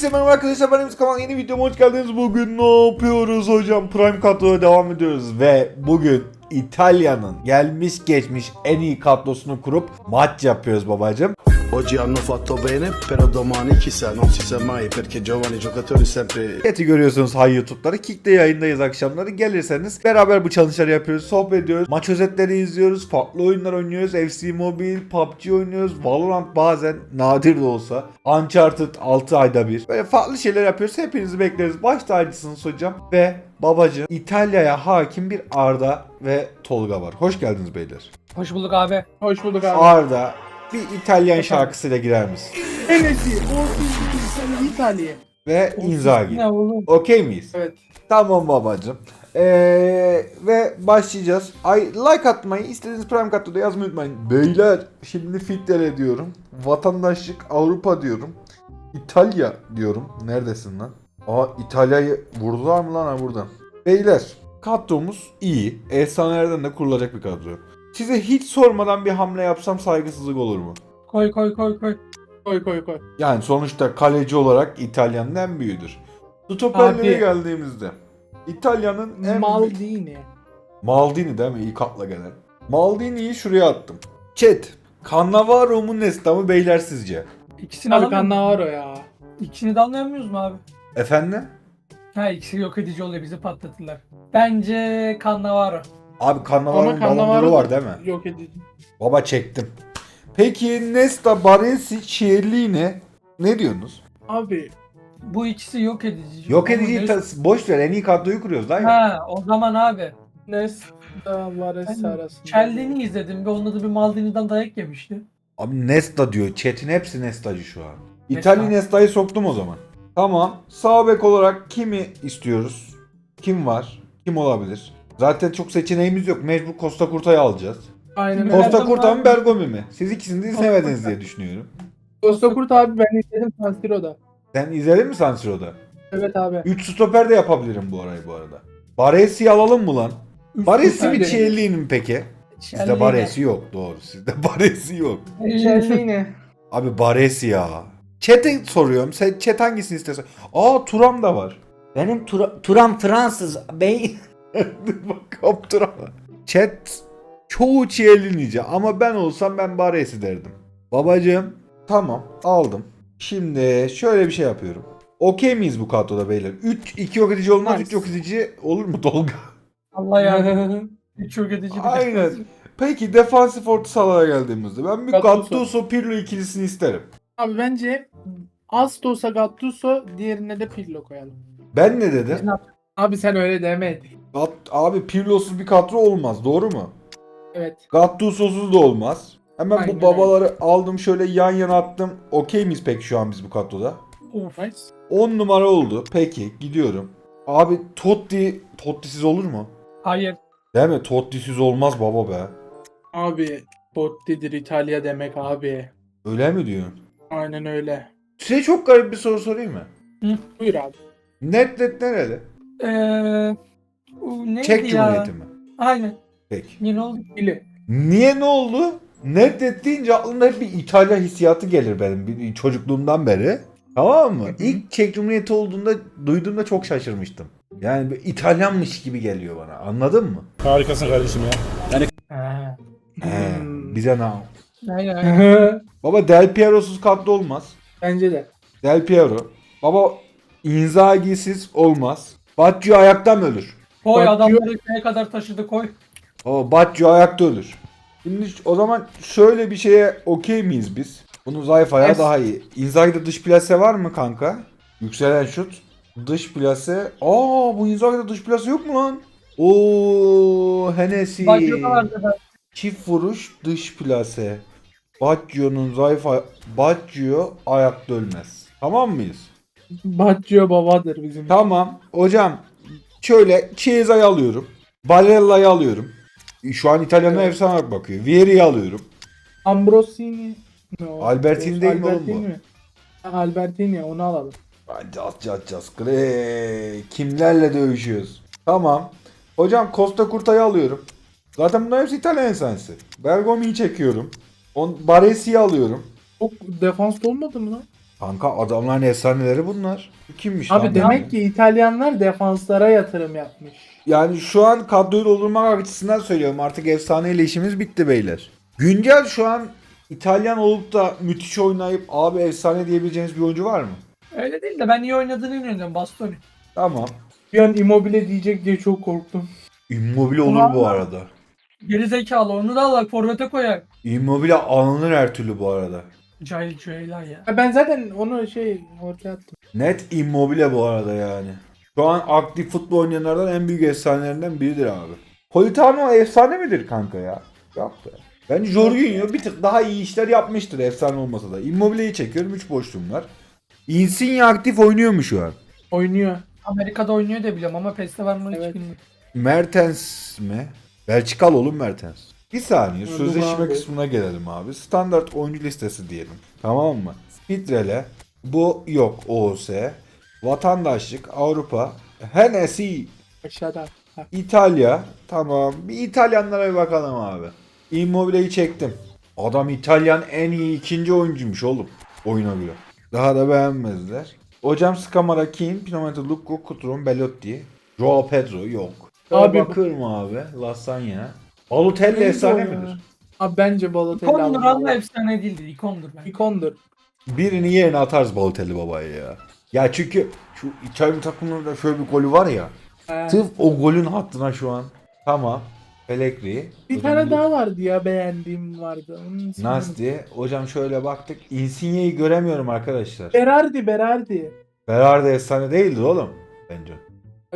Herkese merhaba arkadaşlar ben Emre Kamal yeni videoma hoş geldiniz. Bugün ne yapıyoruz hocam? Prime kadroya devam ediyoruz ve bugün İtalya'nın gelmiş geçmiş en iyi kadrosunu kurup maç yapıyoruz babacım. Oggi hanno fatto bene, però domani chissà, non si sa mai perché giovani giocatori sempre Chat'i görüyorsunuz hay YouTube'ları. Kick'te yayındayız akşamları. Gelirseniz beraber bu challenge'ları yapıyoruz. Sohbet ediyoruz. Maç özetleri izliyoruz. Farklı oyunlar oynuyoruz. FC Mobile, PUBG oynuyoruz. Valorant bazen nadir de olsa. Uncharted 6 ayda bir. Böyle farklı şeyler yapıyoruz. Hepinizi bekleriz. Baş tacısınız hocam. Ve babacığım İtalya'ya hakim bir Arda ve Tolga var. Hoş geldiniz beyler. Hoş bulduk abi. Hoş bulduk abi. Arda bir İtalyan şarkısıyla girer misin? Enes'i, Ortiz, İtalya. Ve Inzaghi. Okey miyiz? Evet. Tamam babacım. Ee, ve başlayacağız. Ay like atmayı, istediğiniz Prime Kart'ta da yazmayı unutmayın. Beyler şimdi filtre ediyorum. Vatandaşlık Avrupa diyorum. İtalya diyorum. Neredesin lan? Aa İtalya'yı vurdular mı lan ha buradan? Beyler kadromuz iyi. Efsanelerden de kurulacak bir kadro. Size hiç sormadan bir hamle yapsam saygısızlık olur mu? Koy koy koy koy. Koy koy koy. Yani sonuçta kaleci olarak İtalya'nın en büyüğüdür. Stoperlere Abi. geldiğimizde İtalya'nın en Maldini. Maldini değil mi? İlk akla gelen. Maldini'yi şuraya attım. Chat. Cannavaro mu Nesta mı beyler sizce? İkisini Abi alamıyor Cannavaro ya. İkisini de anlayamıyoruz mu abi? Efendim? Ha ikisi yok edici oluyor bizi patlatırlar. Bence Cannavaro. Abi Cannavaro'nun balonları var değil mi? Yok edici. Baba çektim. Peki Nesta, Baresi, Chiellini ne diyorsunuz? Abi Bu ikisi yok edici. Yok edici boş ver en iyi kadroyu kuruyoruz lan ya. Ha o zaman abi. Nesta Vares Ben arasında. Kelleni izledim ve onda da bir Maldini'den dayak yemişti. Abi Nesta diyor. Chat'in hepsi Nestacı şu an. Nesta. İtalya Nesta'yı soktum o zaman. Tamam. Sağ bek olarak kimi istiyoruz? Kim var? Kim olabilir? Zaten çok seçeneğimiz yok. Mecbur Costa Curta'yı alacağız. Aynen öyle. Costa- Curta mı. Bergomi mi? Siz ikisini de izlemediniz diye düşünüyorum. Costa Kurt abi ben izledim San Siro'da. Sen izledin mi San Siro'da? Evet abi. 3 stoper de yapabilirim bu arayı bu arada. Baresi'yi alalım mı lan? Baresi mi. Chiellini mi peki? Sizde. Baresi yok doğru. Sizde Baresi yok. Kellini. Abi Baresi ya. Chat'e soruyorum. Sen chat hangisini istersen. Aa Turam da var. Benim Tura- Turam Fransız bey. Bakalım Turam. Chat çoğu Chiellini'ci ama ben olsam ben Baresi derdim. Babacığım tamam aldım. Şimdi şöyle bir şey yapıyorum. Okey miyiz bu kadroda beyler? 3 2 yok edici olmaz. 3 Nice. yok edici olur mu Tolga? Allah ya. Hiç yok edici bir Aynen. Peki defansif orta sahalara geldiğimizde ben bir Gattuso. Gattuso Pirlo ikilisini isterim. abi bence az da olsa Gattuso diğerine de Pirlo koyalım. Ben ne dedim? Abi sen öyle demedin. Gat abi Pirlo'suz bir kadro olmaz doğru mu? Evet. Gattuso'suz da olmaz. Hemen Aynen bu babaları aldım şöyle yan yana attım. Okey miyiz peki şu an biz bu kadroda? Of. Nice. 10 numara oldu. Peki gidiyorum. Abi Totti, Totti'siz olur mu? Hayır. Değil mi? Totti'siz olmaz baba be. Abi Botti'dir İtalya demek abi. Öyle mi diyorsun? Aynen öyle. Size çok garip bir soru sorayım mı? Buyur abi. Netlet nereli? Eee... neydi Çek ya? Cumhuriyeti mi? Aynen. Peki. Yine oldu. Bili. Niye ne oldu? Netlet deyince aklımda hep bir İtalya hissiyatı gelir benim bir- çocukluğumdan beri. Tamam mı? İlk Çek Cumhuriyeti olduğunda duyduğumda çok şaşırmıştım. Yani bir İtalyanmış gibi geliyor bana. Anladın mı? Harikasın kardeşim ya. Ha. He, Hmm. bize ne? Aynen aynen. Baba Del Piero'suz kadro olmaz. Bence de. Del Piero. Baba Inzaghi'siz olmaz. Baggio ayaktan ölür. Koy Bak, adamları köye kadar taşıdı koy. Baba Baggio ayakta ölür. Şimdi o zaman şöyle bir şeye okey miyiz biz? Bunu zayıf ayağı Yes. daha iyi. Inzaghi'de dış plase var mı kanka? Yükselen şut. Dış plase. Aa bu Inzaghi'de dış plase yok mu lan? Oo Hennessy. Çift vuruş dış plase. Baggio'nun zayıf ay- Baggio ayakta ölmez. Tamam mıyız? Baggio babadır bizim. Tamam. Hocam şöyle Chiesa'yı alıyorum. Barella'yı alıyorum. Şu an İtalyan'a Evet. efsane bakıyor. Vieri'yi alıyorum. Ambrosini. No, Albertini değil mi oğlum bu? mi? Albertini onu alalım. Cas cas cas. Kimlerle dövüşüyoruz? Tamam. Hocam Costa Curta'yı alıyorum. Zaten bunlar hepsi İtalyan esensi. Bergomi'yi çekiyorum. On, Baresi'yi alıyorum. Çok defanslı olmadı mı lan? Kanka adamların efsaneleri bunlar. Kimmiş Abi lan demek bu? ki İtalyanlar defanslara yatırım yapmış. Yani şu an kadroyu doldurmak açısından söylüyorum. Artık efsaneyle işimiz bitti beyler. Güncel şu an İtalyan olup da müthiş oynayıp abi efsane diyebileceğiniz bir oyuncu var mı? Öyle değil de ben iyi oynadığını inanıyorum Bastoni. Tamam. Bir an Immobile diyecek diye çok korktum. Immobile olur bu arada. Geri zekalı onu da al forvete koyar. Immobile alınır her türlü bu arada. Cahil cüheyla ya. Ha, Ben zaten onu şey ortaya attım. Net Immobile bu arada yani. Şu an aktif futbol oynayanlardan en büyük efsanelerinden biridir abi. Politano efsane midir kanka ya? Yok be. Bence Jorginho bir tık daha iyi işler yapmıştır efsane olmasa da. Immobile'yi çekiyorum 3 boşluğum var. Insigne aktif oynuyor mu şu an? Oynuyor. Amerika'da oynuyor da biliyorum ama PES'te var mı hiç Evet. bilmiyorum. Mertens mi? Belçikalı oğlum Mertens. Bir saniye Dur sözleşme abi. kısmına gelelim abi. Standart oyuncu listesi diyelim. Tamam mı? Filtrele. Bu yok OOS. Vatandaşlık Avrupa. Hennessy Aşağıda. Ha. İtalya. Tamam. Bir İtalyanlara bir bakalım abi. Immobile'yi çektim. Adam İtalyan en iyi ikinci oyuncuymuş oğlum. Oyuna göre. Daha da beğenmezler. Hocam Skamara, Keane, Pinometto, Luku, Kutron, Belotti. Joao Pedro yok. Abi- Abi bakır mı abi? Lasagna. Balotelli efsane midir? Abi bence Balotelli İkondur ama efsane değildir. İkondur ben. İkondur. Birini yerine atarız Balotelli babaya ya. Ya çünkü şu İtalyan takımında şöyle bir golü var ya. Ha. Sırf o golün hattına şu an. Tamam. Pellegrini. Bir Hocam tane daha vardı ya beğendiğim vardı. Onun ismini Nasty. Hocam şöyle baktık. Insigne'yi göremiyorum arkadaşlar. Berardi Berardi. Berardi efsane değildir oğlum. Bence.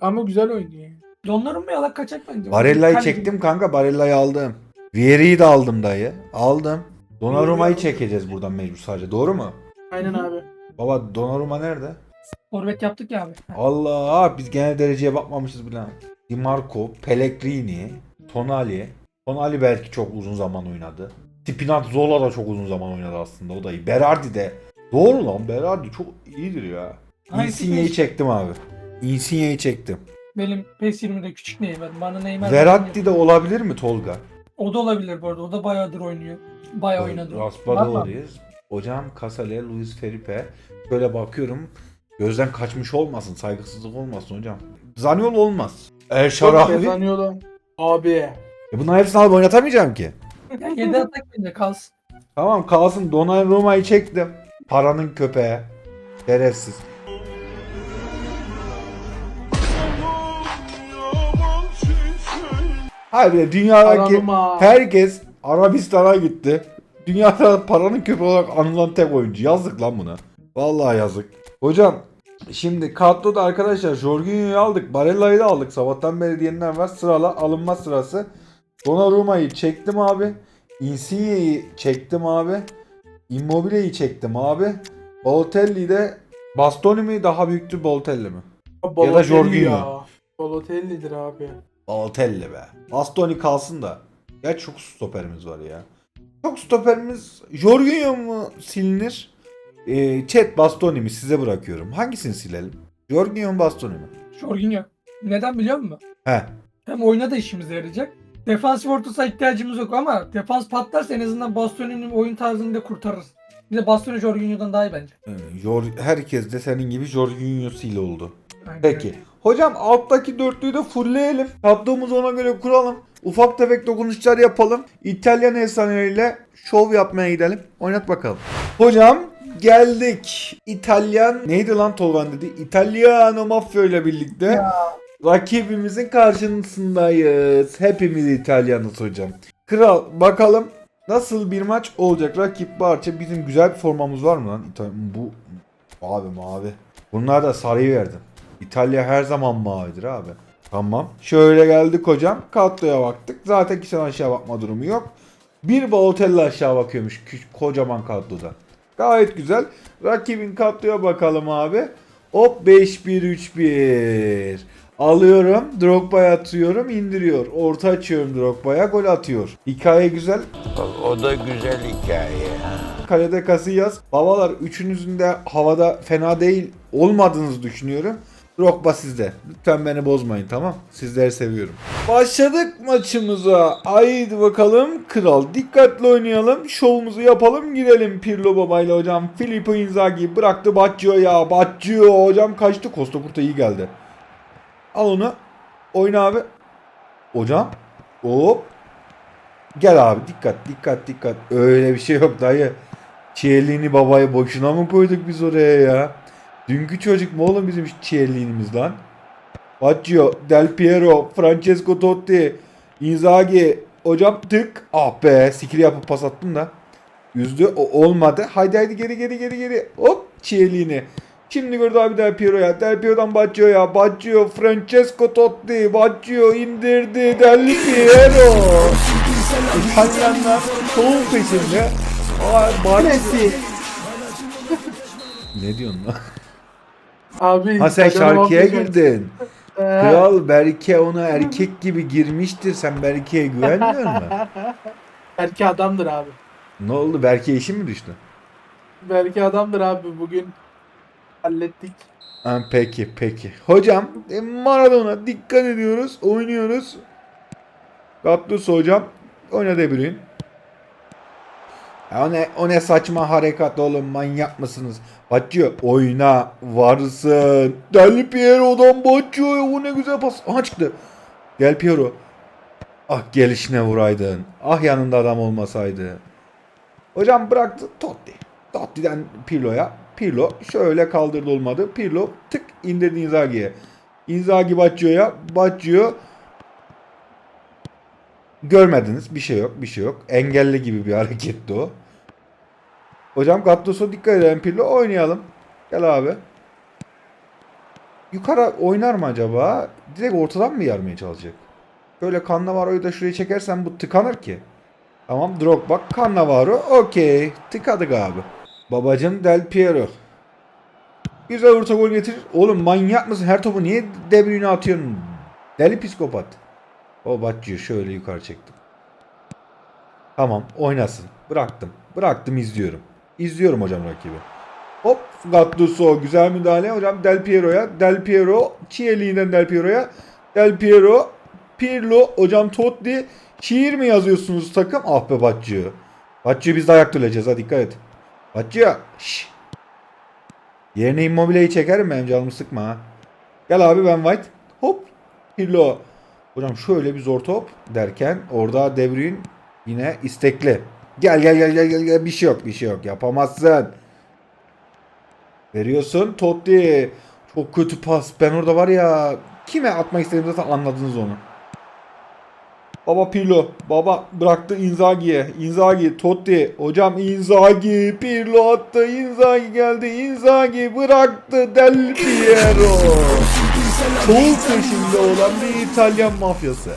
Ama güzel oynuyor. Donnarumma yalak kaçak bence. Barella'yı Kaleci- çektim kanka. Barella'yı aldım. Vieri'yi de aldım dayı. Aldım. Donnarumma'yı çekeceğiz buradan mecbur sadece. Doğru mu? Aynen abi. Baba Donnarumma nerede? Forvet yaptık ya abi. Allah biz genel dereceye bakmamışız bile. Di Marco, Pellegrini, Tonali. Tonali belki çok uzun zaman oynadı. Spinazzola da çok uzun zaman oynadı aslında o da iyi. Berardi de. Doğru lan Berardi çok iyidir ya. Insigne'yi PES? çektim abi. Insigne'yi çektim. Benim PES 20'de küçük Neymar. Bana Neymar. Verratti de olabilir mi Tolga? O da olabilir bu arada. O da bayağıdır oynuyor. Bayağı oynadı. Raspadori'yiz. Hocam Casale, Luis Felipe. Böyle bakıyorum. Gözden kaçmış olmasın. Saygısızlık olmasın hocam. Zaniolo olmaz. El Şarabi. Kazanıyorlar. Abi. E bunların hepsini alıp oynatamayacağım ki. Yani 7 atak bence kalsın. Tamam kalsın Donnarumma'yı çektim. Paranın köpeği. Şerefsiz. De dünyadaki herkes Arabistan'a gitti. Dünyada paranın köpeği olarak anılan tek oyuncu. Yazık lan buna. Vallahi yazık. Hocam şimdi kadroda arkadaşlar Jorginho'yu aldık. Barella'yı da aldık. Sabahtan beri diyenler var. Sırala alınma sırası. Donnarumma'yı çektim abi. Insigne'yi çektim abi. Immobile'yi çektim abi. Balotelli de Bastoni mi daha büyüktür Balotelli mi? Balotelli Jorginho. ya. Balotelli'dir abi. Balotelli be. Bastoni kalsın da. Ya çok stoperimiz var ya. Çok stoperimiz Jorginho mu silinir? Ee, chat Bastoni mi size bırakıyorum. Hangisini silelim? Jorginho mu Bastoni mi? Jorginho. Neden biliyor musun? He. Hem oyuna da işimize yarayacak. Defansif orta saha ihtiyacımız yok ama defans patlarsa en azından Bastoni'nin oyun tarzını da kurtarırız. Bir de Bastoni Jorginho'dan daha iyi bence. Ee, Jor- herkes de senin gibi Jorginho sil oldu. Aynen Peki. Hocam alttaki dörtlüyü de fullleyelim. Kadromuzu ona göre kuralım. Ufak tefek dokunuşlar yapalım. İtalyan efsaneleriyle şov yapmaya gidelim. Oynat bakalım. Hocam geldik. İtalyan neydi lan Tolgan dedi. İtalyano Mafya ile birlikte rakibimizin karşısındayız. Hepimiz İtalyanız hocam. Kral bakalım nasıl bir maç olacak. Rakip Barça bizim güzel bir formamız var mı lan? İtalyan bu abi mavi. Bunlar da sarıyı verdim. İtalya her zaman mavidir abi. Tamam. Şöyle geldik hocam. Kadroya baktık. Zaten kişiden aşağı bakma durumu yok. Bir Balotelli aşağı bakıyormuş kocaman kadroda. Gayet güzel. Rakibin kadroya bakalım abi. Hop 5-1-3-1. Alıyorum. Drogba'ya atıyorum. indiriyor. Orta açıyorum Drogba'ya. Gol atıyor. Hikaye güzel. O da güzel hikaye. Kalede Casillas. Babalar üçünüzün de havada fena değil olmadığınızı düşünüyorum. Drogba sizde. Lütfen beni bozmayın tamam. Sizleri seviyorum. Başladık maçımıza. Haydi bakalım kral. Dikkatli oynayalım. Şovumuzu yapalım. Gidelim Pirlo babayla hocam. Filippo Inzaghi bıraktı Baggio'ya. Baggio hocam kaçtı. Costa Curta iyi geldi. Al onu. Oyna abi. Hocam. Hop. Gel abi dikkat dikkat dikkat. Öyle bir şey yok dayı. Çiğerliğini babayı boşuna mı koyduk biz oraya ya? Dünkü çocuk mu oğlum bizim çiğerliğimiz lan? Baggio, Del Piero, Francesco Totti, Inzaghi. Hocam tık. Ah be skill yapıp pas attım da. Yüzdü. O olmadı. Haydi haydi geri geri geri geri. Hop çiğerliğini. Şimdi gördü abi Del Piero'ya. Del Piero'dan Baggio'ya. Baggio, Francesco Totti. Baggio indirdi. Del Piero. İtalyanlar çoğun peşinde. Aa. Messi. Ne diyorsun lan? Abi. Ha sen şarkıya girdin. Ee, Kral Berke ona erkek gibi girmiştir. Sen Berke'ye güvenmiyor musun? Belki adamdır abi. ne oldu? Berke işi mi düştü? Belki adamdır abi. Bugün hallettik. Ha, peki peki. Hocam e, Maradona dikkat ediyoruz. Oynuyoruz. Gattuso hocam. Oyna De Bruyne. O ne, o ne saçma harekat oğlum manyak mısınız? Baggio oyna varsın. Del Piero'dan Baggio'ya o ne güzel pas. Aha çıktı. Del Piero. Ah gelişine vuraydın. Ah yanında adam olmasaydı. Hocam bıraktı Totti. Totti'den Pirlo'ya. Pirlo şöyle kaldırdı olmadı. Pirlo tık indirdi Inzaghi'ye. Inzaghi Baggio'ya. Baggio görmediniz. Bir şey yok. Bir şey yok. Engelli gibi bir hareketti o. Hocam Gattuso dikkat edelim Pirlo. Oynayalım. Gel abi. Yukarı oynar mı acaba? Direkt ortadan mı yarmaya çalışacak? Böyle Cannavaro'yu da şuraya çekersen bu tıkanır ki. Tamam Drogba, Cannavaro. Okey. Tıkadık abi. Babacım Del Piero. Güzel orta gol getirir. Oğlum manyak mısın? Her topu niye De Bruyne atıyorsun? Deli psikopat. O Baggio şöyle yukarı çektim. Tamam oynasın. Bıraktım. Bıraktım izliyorum. İzliyorum hocam rakibi. Hop Gattuso güzel müdahale. Hocam Del Piero'ya. Del Piero. Chiellini'den Del Piero'ya. Del Piero. Pirlo. Hocam Totti. Şiir mi yazıyorsunuz takım? Ah be Baggio. Baggio biz de ayakta öleceğiz ha dikkat et. Baggio. Şşş. Yerine Immobile'yi çekerim benim canımı sıkma ha. Gel abi ben White. Hop. Pirlo. Hocam şöyle bir zor top derken orada De yine istekli. Gel gel gel gel gel gel bir şey yok bir şey yok yapamazsın. Veriyorsun Totti. Çok kötü pas. Ben orada var ya kime atmak istediğimi zaten anladınız onu. Baba Pirlo. Baba bıraktı Inzaghi'ye. Inzaghi, Totti. Hocam Inzaghi. Pirlo attı. Inzaghi geldi. Inzaghi bıraktı. Del Piero. Çoğu peşinde olan bir İtalyan mafyası.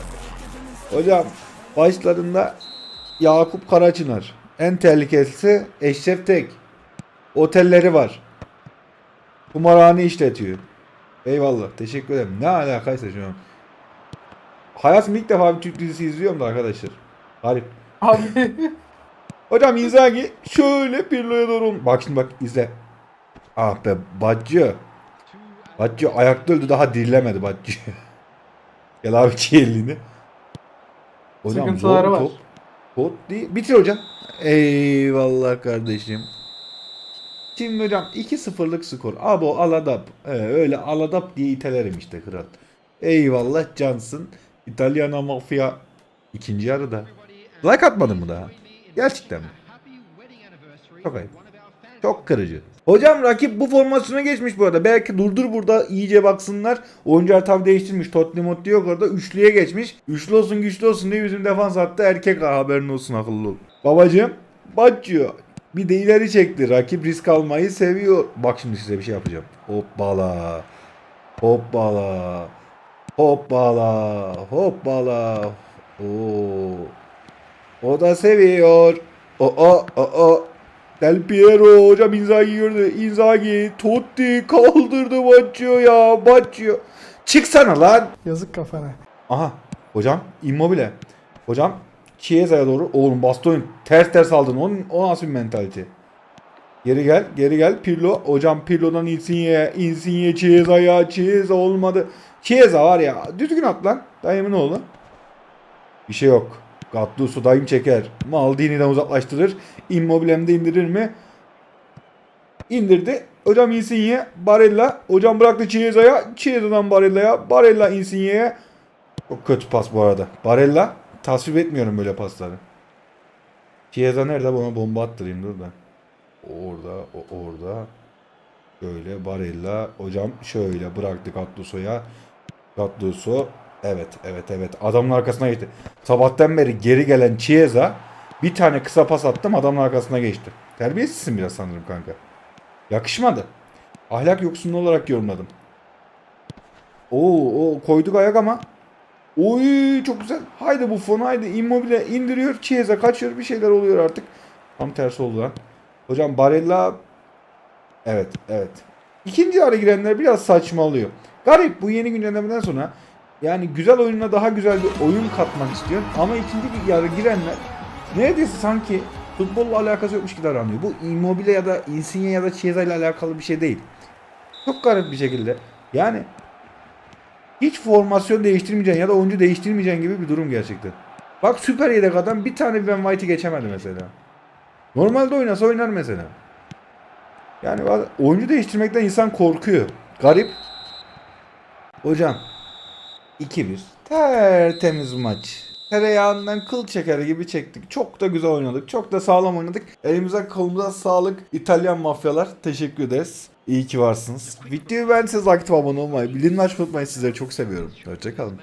Hocam başlarında Yakup Karaçınar. En tehlikelisi Eşref Tek. Otelleri var. Kumarhane işletiyor. Eyvallah. Teşekkür ederim. Ne alakaysa şu an. Hayatımda ilk defa bir Türk dizisi izliyorum da arkadaşlar. Garip. Abi. Hocam Inzaghi şöyle Pirlo'ya doğru. Bak şimdi bak izle. Ah be Baggio. Baggio ayakta öldü daha dirilemedi Baggio. Gel abi çiğerliğini. Hocam Sıkıntıları zor var. top. Top değil. Bitir hocam. Eyvallah kardeşim. Şimdi hocam 2-0'lık skor. Abo aladap. Ee, öyle aladap diye itelerim işte kral. Eyvallah cansın. İtalyan mafya ikinci yarıda. Like atmadın mı daha? Gerçekten mi? Çok ayıp. Çok kırıcı. Hocam rakip bu formasyona geçmiş bu arada. Belki durdur burada iyice baksınlar. Oyuncular tabi değiştirmiş. Tottenham Motti yok orada. Üçlüye geçmiş. Üçlü olsun güçlü olsun diye bizim defans hattı erkek ha, haberin olsun akıllı ol. Babacım Baggio bir de ileri çekti. Rakip risk almayı seviyor. Bak şimdi size bir şey yapacağım. Hoppala. Hoppala. Hoppala. Hoppala. Oo. O da seviyor. O o o o. Del Piero hocam Inzaghi gördü. Inzaghi Totti kaldırdı Baggio ya. Baggio. Çıksana lan. Yazık kafana. Aha. Hocam Immobile. Hocam Chiesa'ya doğru. Oğlum Bastoni ters ters aldın. O, o nasıl bir mentalite? Geri gel, geri gel. Pirlo. Hocam Pirlo'dan Insigne'ye, Insigne Chiesa'ya, Chiesa olmadı. Chiesa var ya, düzgün at lan. Dayımın oğlu. Bir şey yok. Gattuso dayım çeker. Maldini'den uzaklaştırır. Immobile'm de indirir mi? İndirdi. Hocam Insigne, Barella. Hocam bıraktı Chiesa'ya. Chiesa'dan Barella'ya. Barella Insigne'ye. Çok kötü pas bu arada. Barella. Tasvip etmiyorum böyle pasları. Chiesa nerede? Bana bomba attırayım dur da. Orada, orada. Şöyle Barella. Hocam şöyle bıraktık Gattuso'ya. Gattuso. Evet, evet, evet. Adamın arkasına geçti. Sabahtan beri geri gelen Chiesa bir tane kısa pas attım adamın arkasına geçti. Terbiyesizsin biraz sanırım kanka. Yakışmadı. Ahlak yoksunluğu olarak yorumladım. Oo, o koyduk ayak ama. Oy çok güzel. Haydi Buffon haydi Immobile indiriyor. Chiesa kaçıyor bir şeyler oluyor artık. Tam tersi oldu lan. Hocam Barella Evet evet. İkinci ara girenler biraz saçmalıyor. Garip bu yeni güncellemeden sonra yani güzel oyununa daha güzel bir oyun katmak istiyor. Ama ikinci yarı girenler neredeyse sanki futbolla alakası yokmuş gibi davranıyor. Bu Immobile ya da Insigne ya da Chiesa ile alakalı bir şey değil. Çok garip bir şekilde. Yani hiç formasyon değiştirmeyeceksin ya da oyuncu değiştirmeyeceksin gibi bir durum gerçekten. Bak süper yedek adam bir tane Ben White'i geçemedi mesela. Normalde oynasa oynar mesela. Yani oyuncu değiştirmekten insan korkuyor. Garip. Hocam 2-1. Tertemiz maç. Tereyağından kıl çeker gibi çektik. Çok da güzel oynadık. Çok da sağlam oynadık. Elimize kolumuza sağlık. İtalyan mafyalar. Teşekkür ederiz. İyi ki varsınız. Videoyu beğendiyseniz aktif abone olmayı, bildirimleri açmayı unutmayın. Sizleri çok seviyorum. Hoşçakalın.